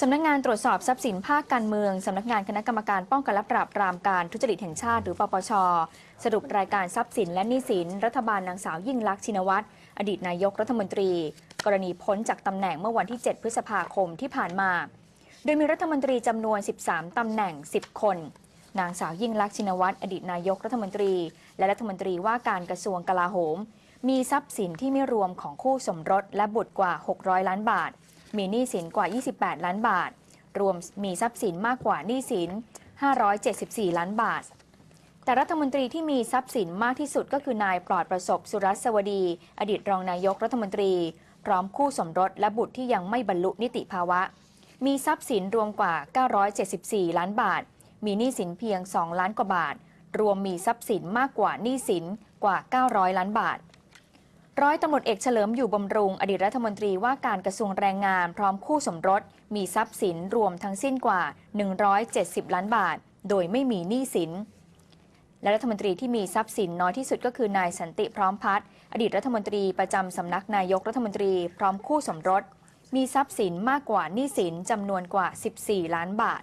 สำนักงานตรวจสอบทรัพย์สินภาคการเมือง สำนักงานคณะกรรมการป้องกันและปราบปรามการทุจริตแห่งชาติหรือปปช สรุปรายการทรัพย์สินและหนี้สิน รัฐบาลนางสาวยิ่งลักษณ์ชินวัตรอดีตนายกรัฐมนตรี กรณีพ้นจากตำแหน่งเมื่อวันที่ 7 พฤษภาคมที่ผ่านมา โดยมีรัฐมนตรีจำนวน 13ตำแหน่ง 10 คน นางสาวยิ่งลักษณ์ชินวัตรอดีตนายกรัฐมนตรี และรัฐมนตรีว่าการกระทรวงกลาโหม มีทรัพย์สินที่ไม่รวมของคู่สมรสและบุตรกว่า 600 ล้านบาท มีหนี้สินกว่า 28 ล้านบาท รวมมีทรัพย์สินมากกว่าหนี้สิน 574 ล้านบาท แต่รัฐมนตรีที่มีทรัพย์สินมากที่สุดก็คือนายปลอดประสบสุรัสวดี อดีตรองนายกรัฐมนตรี พร้อมคู่สมรสและบุตรที่ยังไม่บรรลุนิติภาวะ มีทรัพย์สินรวมกว่า 974 ล้านบาท มีหนี้สินเพียง 2 ล้านกว่าบาท รวมมีทรัพย์สินมากกว่าหนี้สินกว่า 900 ล้านบาท ร้อยตำรวจเอกเฉลิมอยู่บำรุง อดีตรัฐมนตรีว่าการกระทรวงแรงงานพร้อมคู่สมรส มีทรัพย์สินรวมทั้งสิ้นกว่า 170 ล้านบาท โดยไม่มีหนี้สิน และรัฐมนตรีที่มีทรัพย์สินน้อยที่สุดก็คือนายสันติพร้อมพัฒน์อดีตรัฐมนตรีประจำสำนักนายกรัฐมนตรีพร้อมคู่สมรส มีทรัพย์สินมากกว่าหนี้สินจำนวนกว่า 14 ล้านบาท